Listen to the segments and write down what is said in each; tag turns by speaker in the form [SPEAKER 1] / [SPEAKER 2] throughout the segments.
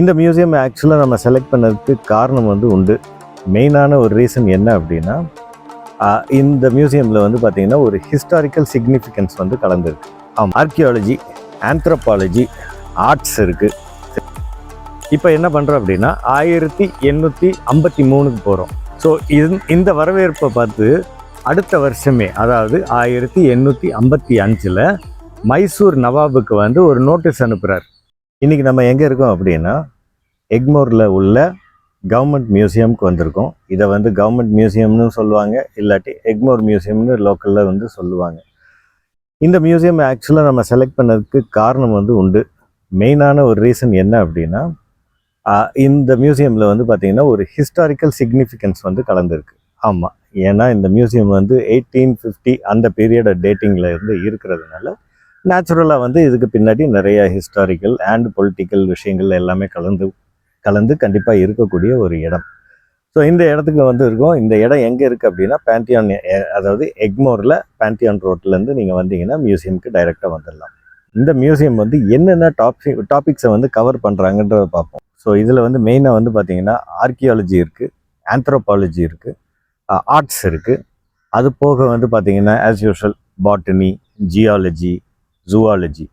[SPEAKER 1] இந்த மியூசியம் ஆக்சுவலாக நம்ம செலக்ட் பண்ணதுக்கு காரணம் வந்து உண்டு. மெயினான ஒரு ரீசன் என்ன அப்படின்னா இந்த மியூசியமில் வந்து பார்த்திங்கன்னா ஒரு ஹிஸ்டாரிக்கல் சிக்னிஃபிகன்ஸ் வந்து கலந்துருக்கு. ஆமாம் ஆர்கியாலஜி ஆந்த்ரோபாலஜி ஆர்ட்ஸ் இருக்குது இப்போ என்ன பண்ணுறோம் அப்படின்னா ஆயிரத்தி எண்ணூற்றி ஐம்பத்தி மூணுக்கு போகிறோம் ஸோ இது இந்த வரவேற்பை பார்த்து அடுத்த வருஷமே அதாவது ஆயிரத்தி எண்ணூற்றி ஐம்பத்தி அஞ்சில் மைசூர் நவாபுக்கு வந்து ஒரு நோட்டீஸ் அனுப்புகிறார் இன்றைக்கி நம்ம எங்கே இருக்கோம் அப்படின்னா எக்மோரில் உள்ள கவர்மெண்ட் மியூசியம்க்கு வந்திருக்கோம். இதை வந்து கவர்மெண்ட் மியூசியம்னு சொல்லுவாங்க இல்லாட்டி எக்மோர் மியூசியம்னு லோக்கலில் வந்து சொல்லுவாங்க. இந்த மியூசியம் ஆக்சுவலாக நம்ம செலக்ட் பண்ணதுக்கு காரணம் வந்து உண்டு. மெயினான ஒரு ரீசன் என்ன அப்படின்னா இந்த மியூசியமில் வந்து பார்த்திங்கன்னா ஒரு ஹிஸ்டாரிக்கல் சிக்னிஃபிகன்ஸ் வந்து கலந்துருக்கு. ஆமாம் ஏன்னா இந்த மியூசியம் வந்து எயிட்டீன் ஃபிஃப்டி அந்த பீரியட் டேட்டிங்கில் இருந்து இருக்கிறதுனால நேச்சுரலாக வந்து இதுக்கு பின்னாடி நிறைய ஹிஸ்டாரிக்கல் அண்ட் பொலிட்டிக்கல் விஷயங்கள் எல்லாமே கலந்து கலந்து கண்டிப்பாக இருக்கக்கூடிய ஒரு இடம். ஸோ இந்த இடத்துக்கு வந்து இருக்கோம் இந்த இடம் எங்கே இருக்குது அப்படின்னா பேண்டியான் அதாவது எக்மோரில் பேண்டியான் ரோட்லேருந்து நீங்கள் வந்தீங்கன்னா மியூசியம்க்கு டைரெக்டாக வந்துடலாம் இந்த மியூசியம் வந்து என்னென்ன டாபிக் டாபிக்ஸை வந்து கவர் பண்ணுறாங்கன்றத பார்ப்போம். ஸோ இதில் வந்து மெயினாக வந்து பார்த்தீங்கன்னா ஆர்கியாலஜி இருக்குது ஆந்த்ரோபாலஜி இருக்குது ஆர்ட்ஸ் இருக்குது அது போக வந்து பார்த்தீங்கன்னா as usual botany geology zoology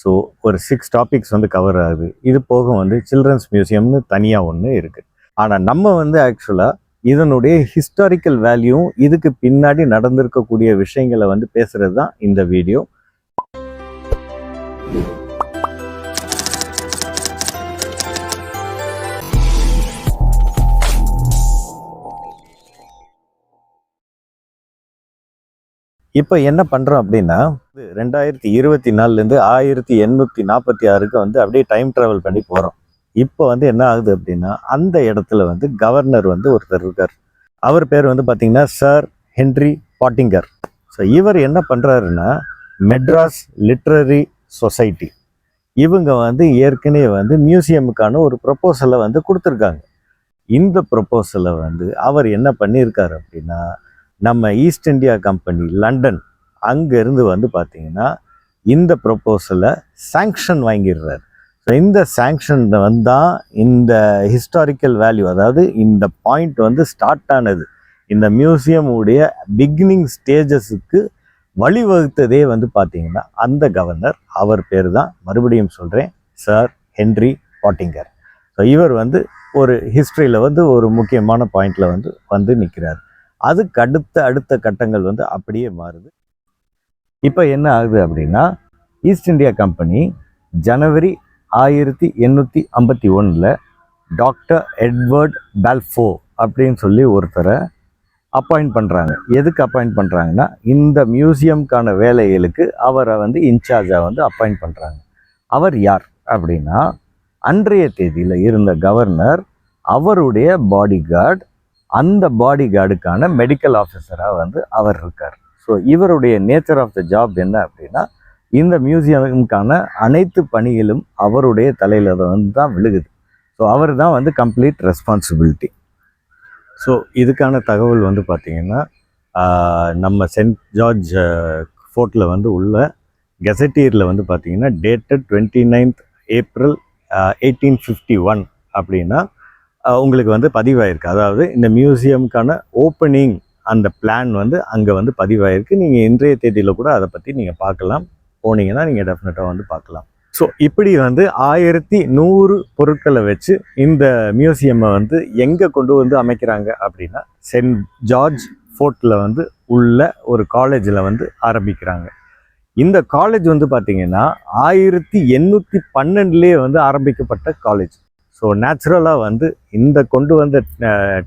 [SPEAKER 1] so ஒரு சிக்ஸ் டாபிக்ஸ் வந்து கவர் ஆகுது. இது போக வந்து சில்ட்ரன்ஸ் மியூசியம்னு தனியாக ஒன்று இருக்குது ஆனால் நம்ம வந்து ஆக்சுவலாக இதனுடைய ஹிஸ்டாரிக்கல் வேல்யூவும் இதுக்கு பின்னாடி நடந்திருக்கக்கூடிய விஷயங்களை வந்து பேசுகிறது தான் இந்த வீடியோ இப்போ என்ன பண்ணுறோம் அப்படின்னா ரெண்டாயிரத்தி இருபத்தி நாலுலேருந்து ஆயிரத்தி எண்ணூற்றி நாற்பத்தி ஆறுக்கு வந்து அப்படியே டைம் ட்ராவல் பண்ணி போகிறோம் இப்போ வந்து என்ன ஆகுது அப்படின்னா அந்த இடத்துல வந்து கவர்னர் வந்து ஒருத்தர் இருக்கார். அவர் பேர் வந்து பார்த்தீங்கன்னா சார் ஹென்ரி பாட்டிங்கர் ஸோ இவர் என்ன பண்ணுறாருன்னா மெட்ராஸ் லிட்ரரி சொசைட்டி இவங்க வந்து ஏற்கனவே வந்து மியூசியமுக்கான ஒரு ப்ரப்போசலை வந்து கொடுத்துருக்காங்க. இந்த ப்ரப்போசலை வந்து அவர் என்ன பண்ணியிருக்காரு அப்படின்னா நம்ம ஈஸ்ட் இந்தியா கம்பெனி லண்டன் அங்கேருந்து வந்து பார்த்தீங்கன்னா இந்த ப்ரொப்போசலை சாங்ஷன் வாங்கிடுறாரு. ஸோ இந்த சாங்ஷன் வந்தால் இந்த ஹிஸ்டாரிக்கல் வேல்யூ அதாவது இந்த பாயிண்ட் வந்து ஸ்டார்ட் ஆனது. இந்த மியூசியம் உடைய பிகினிங் ஸ்டேஜஸுக்கு வழிவகுத்ததே வந்து பார்த்தீங்கன்னா அந்த கவர்னர் அவர் பேர் தான் மறுபடியும் சொல்கிறேன் சார் ஹென்ரி பாட்டிங்கர் ஸோ இவர் வந்து ஒரு ஹிஸ்ட்ரியில் வந்து ஒரு முக்கியமான பாயிண்டில் வந்து வந்து நிற்கிறார் அதுக்கு அடுத்த அடுத்த கட்டங்கள் வந்து அப்படியே மாறுது. இப்போ என்ன ஆகுது அப்படின்னா ஈஸ்ட் இந்தியா கம்பெனி ஜனவரி ஆயிரத்தி எண்ணூற்றி ஐம்பத்தி ஒன்றில் டாக்டர் எட்வர்ட் பால்ஃபோ அப்படின்னு சொல்லி ஒருத்தரை அப்பாயிண்ட் பண்ணுறாங்க எதுக்கு அப்பாயிண்ட் பண்ணுறாங்கன்னா இந்த மியூசியம்க்கான வேலைகளுக்கு அவரை வந்து இன்சார்ஜாக வந்து அப்பாயிண்ட் பண்ணுறாங்க அவர் யார் அப்படின்னா அன்றைய தேதியில் இருந்த கவர்னர் அவருடைய பாடி கார்டு அந்த பாடி கார்டுக்கான மெடிக்கல் ஆஃபீஸராக வந்து அவர் இருக்கார். ஸோ இவருடைய நேச்சர் ஆஃப் த ஜாப் என்ன அப்படின்னா இந்த மியூசியமுக்கான அனைத்து பணிகளும் அவருடைய தலையில் வந்து தான் விழுகுது. ஸோ அவர் தான் வந்து கம்ப்ளீட் ரெஸ்பான்சிபிலிட்டி ஸோ இதுக்கான தகவல் வந்து பார்த்திங்கன்னா நம்ம சென்ட் ஜார்ஜ் ஃபோர்ட்டில் வந்து உள்ள கெசட்டியரில் வந்து பார்த்திங்கன்னா dated twenty ninth April eighteen fifty one அப்படின்னா உங்களுக்கு வந்து பதிவாயிருக்கு. அதாவது இந்த மியூசியம்க்கான ஓப்பனிங் அந்த பிளான் வந்து அங்கே வந்து பதிவாயிருக்கு. நீங்கள் இன்றைய தேதியில் கூட அதை பற்றி நீங்கள் பார்க்கலாம். போனீங்கன்னா நீங்கள் டெஃபினட்டாக வந்து பார்க்கலாம். ஸோ இப்படி வந்து ஆயிரத்தி நூறு பொருட்களை வச்சு இந்த மியூசியம்மை வந்து எங்கே கொண்டு வந்து அமைக்கிறாங்க அப்படின்னா சென்ட் ஜார்ஜ் ஃபோர்ட்டில் வந்து உள்ள ஒரு காலேஜில் வந்து ஆரம்பிக்கிறாங்க. இந்த காலேஜ் வந்து பார்த்திங்கன்னா ஆயிரத்தி எண்ணூற்றி பன்னெண்டுலேயே வந்து ஆரம்பிக்கப்பட்ட காலேஜ். ஸோ நேச்சுரலாக வந்து இந்த கொண்டு வந்த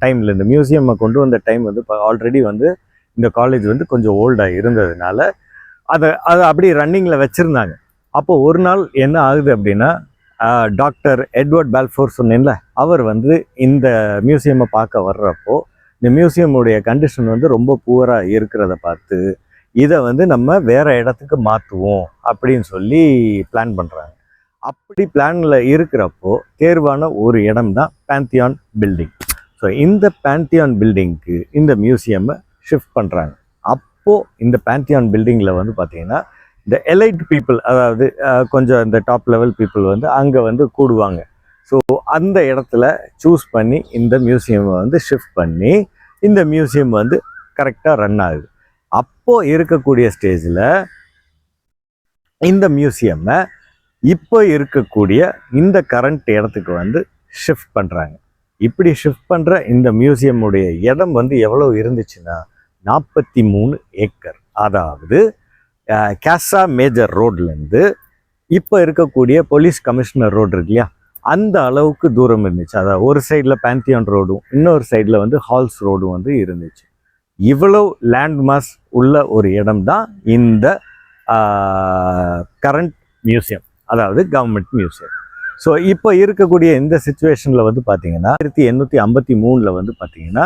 [SPEAKER 1] டைமில் இந்த மியூசியம்மை கொண்டு வந்த டைம் வந்து இப்போ ஆல்ரெடி வந்து இந்த காலேஜ் வந்து கொஞ்சம் ஓல்டாக இருந்ததுனால அதை அதை அப்படியே ரன்னிங்கில் வச்சுருந்தாங்க. அப்போ ஒரு நாள் என்ன ஆகுது அப்படின்னா டாக்டர் எட்வர்ட் பால்ஃபோர் சொன்னேன்ல அவர் வந்து இந்த மியூசியமை பார்க்க வர்றப்போ இந்த மியூசியமுடைய கண்டிஷன் வந்து ரொம்ப புவராக இருக்கிறத பார்த்து இதை வந்து நம்ம வேறு இடத்துக்கு மாற்றுவோம் அப்படின்னு சொல்லி பிளான் பண்ணுறாங்க அப்படி பிளானில் இருக்கிறப்போ தேர்வான ஒரு இடம் தான் பேந்தியான் பில்டிங் ஸோ இந்த பேந்தியான் பில்டிங்க்கு இந்த மியூசியமை ஷிஃப்ட் பண்ணுறாங்க அப்போது இந்த பேந்தியான் பில்டிங்கில் வந்து பார்த்தீங்கன்னா இந்த எலைட் பீப்புள் அதாவது கொஞ்சம் இந்த டாப் லெவல் பீப்புள் வந்து அங்கே வந்து கூடுவாங்க. ஸோ அந்த இடத்துல சூஸ் பண்ணி இந்த மியூசியமை வந்து ஷிஃப்ட் பண்ணி இந்த மியூசியம் வந்து கரெக்டாக ரன் ஆகுது. அப்போது இருக்கக்கூடிய ஸ்டேஜில் இந்த மியூசியமை இப்போ இருக்கக்கூடிய இந்த கரண்ட் இடத்துக்கு வந்து ஷிஃப்ட் பண்ணுறாங்க இப்படி ஷிஃப்ட் பண்ணுற இந்த மியூசியமுடைய இடம் வந்து எவ்வளோ இருந்துச்சுன்னா நாற்பத்தி மூணு ஏக்கர். அதாவது கேசா மேஜர் ரோட்லேருந்து இப்போ இருக்கக்கூடிய போலீஸ் கமிஷனர் ரோடு இருக்கு இல்லையா? அந்த அளவுக்கு தூரம் இருந்துச்சு. அதாவது ஒரு சைடில் பேந்தியான் ரோடும் இன்னொரு சைடில் வந்து ஹால்ஸ் ரோடும் வந்து இருந்துச்சு. இவ்வளவு லேண்ட்மார்க்ஸ் உள்ள ஒரு இடம் தான் இந்த கரண்ட் மியூசியம் அதாவது கவர்மெண்ட் மியூசியம் ஸோ இப்போ இருக்கக்கூடிய இந்த சுச்சுவேஷனில் வந்து பார்த்தீங்கன்னா ஆயிரத்தி எண்ணூற்றி ஐம்பத்தி மூணில் வந்து பார்த்தீங்கன்னா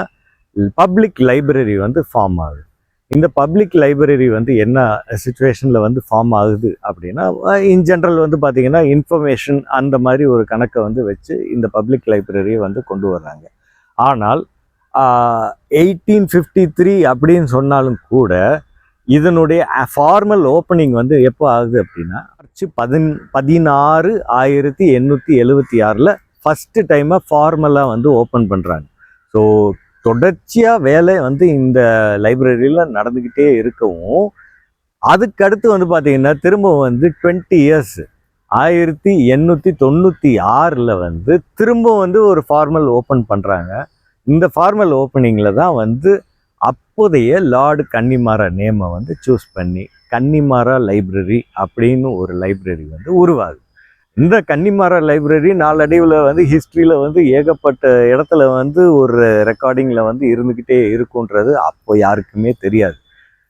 [SPEAKER 1] பப்ளிக் லைப்ரரி வந்து ஃபார்ம் ஆகுது. இந்த பப்ளிக் லைப்ரரி வந்து என்ன சுச்சுவேஷனில் வந்து ஃபார்ம் ஆகுது அப்படின்னா இன் ஜென்ரல் வந்து பார்த்திங்கன்னா இன்ஃபர்மேஷன் அந்த மாதிரி ஒரு கணக்கை வந்து வச்சு இந்த பப்ளிக் லைப்ரரியை வந்து கொண்டு வர்றாங்க. ஆனால் எயிட்டீன் ஃபிஃப்டி த்ரீ அப்படின்னு சொன்னாலும் கூட இதனுடைய ஃபார்மல் ஓப்பனிங் வந்து எப்போ ஆகுது அப்படின்னா மார்ச் பதின் பதினாறு ஆயிரத்தி எண்ணூற்றி எழுவத்தி ஆறில் ஃபஸ்ட்டு டைமாக ஃபார்மலாக வந்து ஓப்பன் பண்ணுறாங்க ஸோ தொடர்ச்சியாக வேலை வந்து இந்த லைப்ரரியில் நடந்துக்கிட்டே இருக்கவும் அதுக்கடுத்து வந்து பார்த்தீங்கன்னா திரும்ப வந்து டுவெண்ட்டி இயர்ஸ் ஆயிரத்தி எண்ணூற்றி தொண்ணூற்றி ஆறில் வந்து திரும்ப வந்து ஒரு ஃபார்மல் ஓப்பன் பண்ணுறாங்க இந்த ஃபார்மல் ஓப்பனிங்கில் தான் வந்து அப்போதைய லார்டு கன்னிமாரா நேமை வந்து சூஸ் பண்ணி கன்னிமாரா லைப்ரரி அப்படின்னு ஒரு லைப்ரரி வந்து உருவாகுது. இந்த கன்னிமாரா லைப்ரரி நாளடைவில் வந்து ஹிஸ்ட்ரியில் வந்து ஏகப்பட்ட இடத்துல வந்து ஒரு ரெக்கார்டிங்கில் வந்து இருந்துக்கிட்டே இருக்குன்றது அப்போ யாருக்குமே தெரியாது.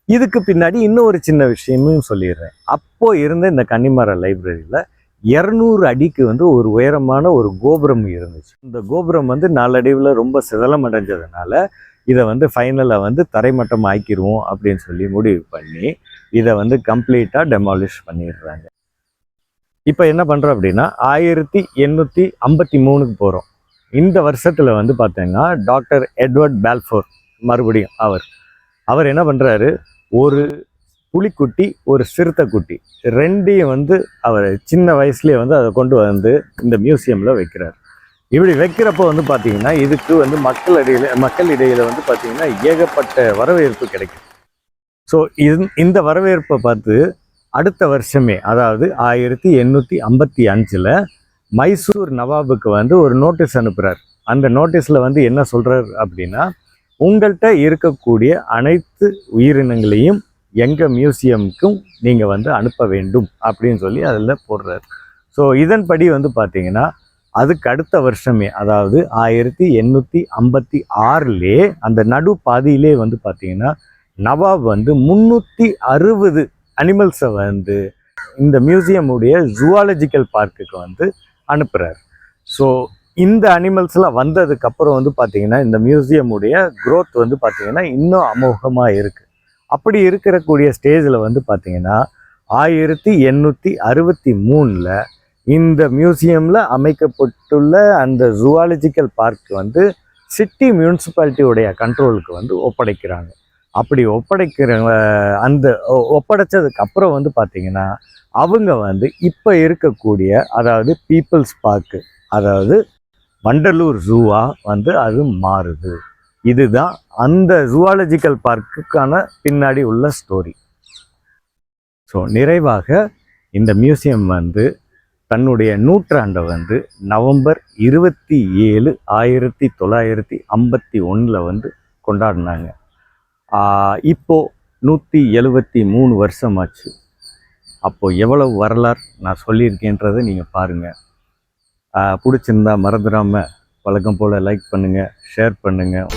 [SPEAKER 1] இதுக்கு பின்னாடி இன்னும் ஒரு சின்ன விஷயமும் சொல்லிடுறேன். அப்போது இருந்த இந்த கன்னிமாரா லைப்ரரியில் இரநூறு அடிக்கு வந்து ஒரு உயரமான ஒரு கோபுரம் இருந்துச்சு. இந்த கோபுரம் வந்து நாளடைவில் ரொம்ப சிதலம் அடைஞ்சதுனால இதை வந்து ஃபைனலாக வந்து தரைமட்டம் ஆக்கிடுவோம் அப்படின்னு சொல்லி முடிவு பண்ணி இதை வந்து கம்ப்ளீட்டாக டெமாலிஷ் பண்ணிடுறாங்க. இப்போ என்ன பண்ணுறோம் அப்படின்னா ஆயிரத்தி எண்ணூற்றி ஐம்பத்தி மூணுக்கு போகிறோம் இந்த வருஷத்தில் வந்து பார்த்தீங்கன்னா டாக்டர் எட்வர்ட் பேல்ஃபோர் மறுபடியும் அவர். அவர் என்ன பண்ணுறாரு ஒரு புலிக்குட்டி ஒரு சிறுத்தை குட்டி ரெண்டையும் வந்து அவர் சின்ன வயசுலேயே வந்து அதை கொண்டு வந்து இந்த மியூசியமில் வைக்கிறார். இப்படி வைக்கிறப்போ வந்து பார்த்தீங்கன்னா இதுக்கு வந்து மக்கள் இடையில மக்கள் இடையில வந்து பார்த்தீங்கன்னா ஏகப்பட்ட வரவேற்பு கிடைக்கும். ஸோ இது இந்த வரவேற்பை பார்த்து அடுத்த வருஷமே அதாவது ஆயிரத்தி எண்ணூற்றி ஐம்பத்தி அஞ்சில் மைசூர் நவாபுக்கு வந்து ஒரு நோட்டீஸ் அனுப்புகிறார் அந்த நோட்டீஸில் வந்து என்ன சொல்கிறார் அப்படின்னா உங்கள்கிட்ட இருக்கக்கூடிய அனைத்து உயிரினங்களையும் எங்கள் மியூசியமுக்கும் நீங்கள் வந்து அனுப்ப வேண்டும் அப்படின்னு சொல்லி அதில் போடுறார். ஸோ இதன்படி வந்து பார்த்தீங்கன்னா அதுக்கு அடுத்த வருஷமே அதாவது ஆயிரத்தி எண்ணூற்றி ஐம்பத்தி ஆறுலே அந்த நடு பாதியிலே வந்து பார்த்தீங்கன்னா நவாப் வந்து முந்நூற்றி அறுபது அனிமல்ஸை வந்து இந்த மியூசியமுடைய ஜுவாலஜிக்கல் பார்க்குக்கு வந்து அனுப்புகிறார் ஸோ இந்த அனிமல்ஸ்லாம் வந்ததுக்கப்புறம் வந்து பார்த்திங்கன்னா இந்த மியூசியமுடைய க்ரோத் வந்து பார்த்திங்கன்னா இன்னும் அமோகமாக இருக்குது அப்படி இருக்கக்கூடிய ஸ்டேஜில் வந்து பார்த்திங்கன்னா ஆயிரத்தி எண்ணூற்றி அறுபத்தி மூணில் இந்த மியூசியமில் அமைக்கப்பட்டுள்ள அந்த ஜுவாலஜிக்கல் பார்க் வந்து சிட்டி மியூனிசிபாலிட்டியுடைய கண்ட்ரோலுக்கு வந்து ஒப்படைக்கிறாங்க. அப்படி ஒப்படைக்கிற அந்த ஒ- ஒப்படைச்சதுக்கு அப்புறம் வந்து பார்த்திங்கன்னா அவங்க வந்து இப்போ இருக்கக்கூடிய அதாவது பீப்புள்ஸ் பார்க்கு அதாவது வண்டலூர் ஜூவாக வந்து அது மாறுது. இதுதான் அந்த ஜுவாலஜிக்கல் பார்க்குக்கான பின்னாடி உள்ள ஸ்டோரி ஸோ நிறைவாக இந்த மியூசியம் வந்து தன்னுடைய நூற்றாண்டை வந்து நவம்பர் இருபத்தி ஏழு ஆயிரத்தி தொள்ளாயிரத்தி ஐம்பத்தி ஒன்றில் வந்து கொண்டாடினாங்க. இப்போது நூற்றி எழுபத்தி மூணு வருஷமாச்சு. அப்போது எவ்வளவு வரலாறு நான் சொல்லியிருக்கேன்றதை நீங்கள் பாருங்கள் பிடிச்சிருந்தா மறந்துடாமல் வழக்கம் போல் லைக் பண்ணுங்கள் ஷேர் பண்ணுங்கள்